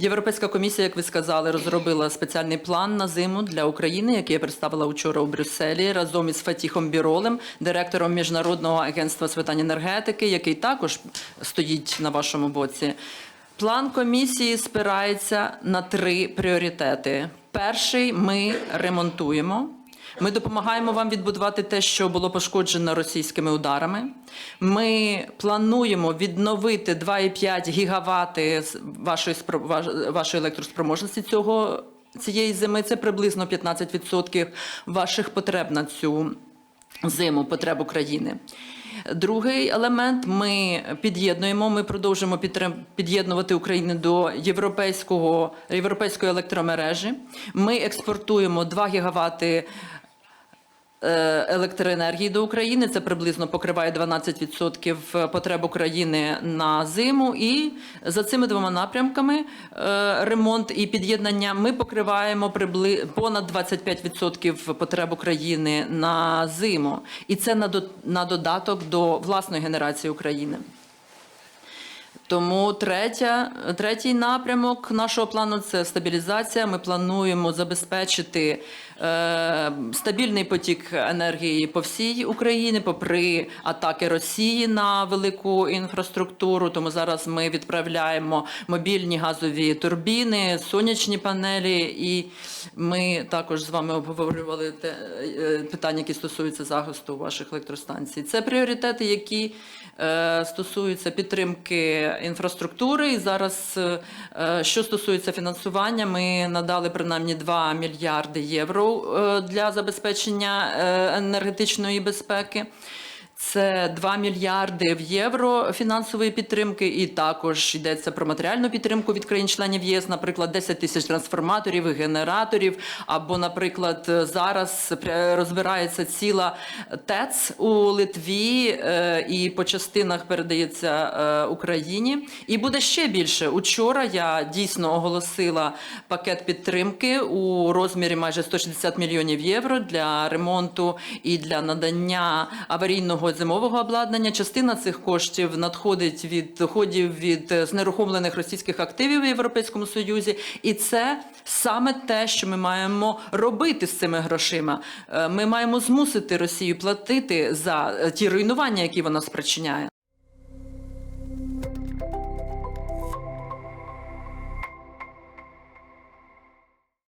Європейська комісія, як ви сказали, розробила спеціальний план на зиму для України, який я представила вчора у Брюсселі разом із Фатіхом Біролем, директором міжнародного агентства з питань енергетики, який також стоїть на вашому боці. План комісії спирається на три пріоритети. Перший ми ремонтуємо. Ми допомагаємо вам відбудувати те, що було пошкоджено російськими ударами. Ми плануємо відновити 2,5 гігавати вашої вашої електроспроможності цього цієї зими. Це приблизно 15% ваших потреб на цю зиму, потреб України. Другий елемент ми під'єднуємо. Ми продовжуємо під'єднувати Україну до європейського європейської електромережі. Ми експортуємо 2 гігавати електроенергії до України. Це приблизно покриває 12% потреб України на зиму. І за цими двома напрямками е, ремонт і під'єднання ми покриваємо понад 25% потреб України на зиму. І це на додаток до власної генерації України. Тому третя, третій напрямок нашого плану це стабілізація. Ми плануємо забезпечити е, стабільний потік енергії по всій Україні, попри атаки Росії на велику інфраструктуру. Тому зараз ми відправляємо мобільні газові турбіни, сонячні панелі, і ми також з вами обговорювали те, е, питання, які стосуються захисту ваших електростанцій. Це пріоритети, які е, стосуються підтримки інфраструктури. І зараз, е, е, що стосується фінансування, ми надали принаймні 2 мільярди євро е, для забезпечення енергетичної безпеки. Це 2 мільярди в євро фінансової підтримки, і також йдеться про матеріальну підтримку від країн-членів ЄС, наприклад, 10 тисяч трансформаторів, і генераторів. Або, наприклад, зараз розбирається ціла ТЕЦ у Литві е, і по частинах передається е, Україні. І буде ще більше. Учора я дійсно оголосила пакет підтримки у розмірі майже 160 мільйонів євро для ремонту і для надання аварійного зимового обладнання. Частина цих коштів надходить від доходів від е, знерухомлених російських активів в Європейському Союзі, і це саме те, що ми маємо робити з цими грошима. Е, Ми маємо змусити Росію платити за е, ті руйнування, які вона спричиняє.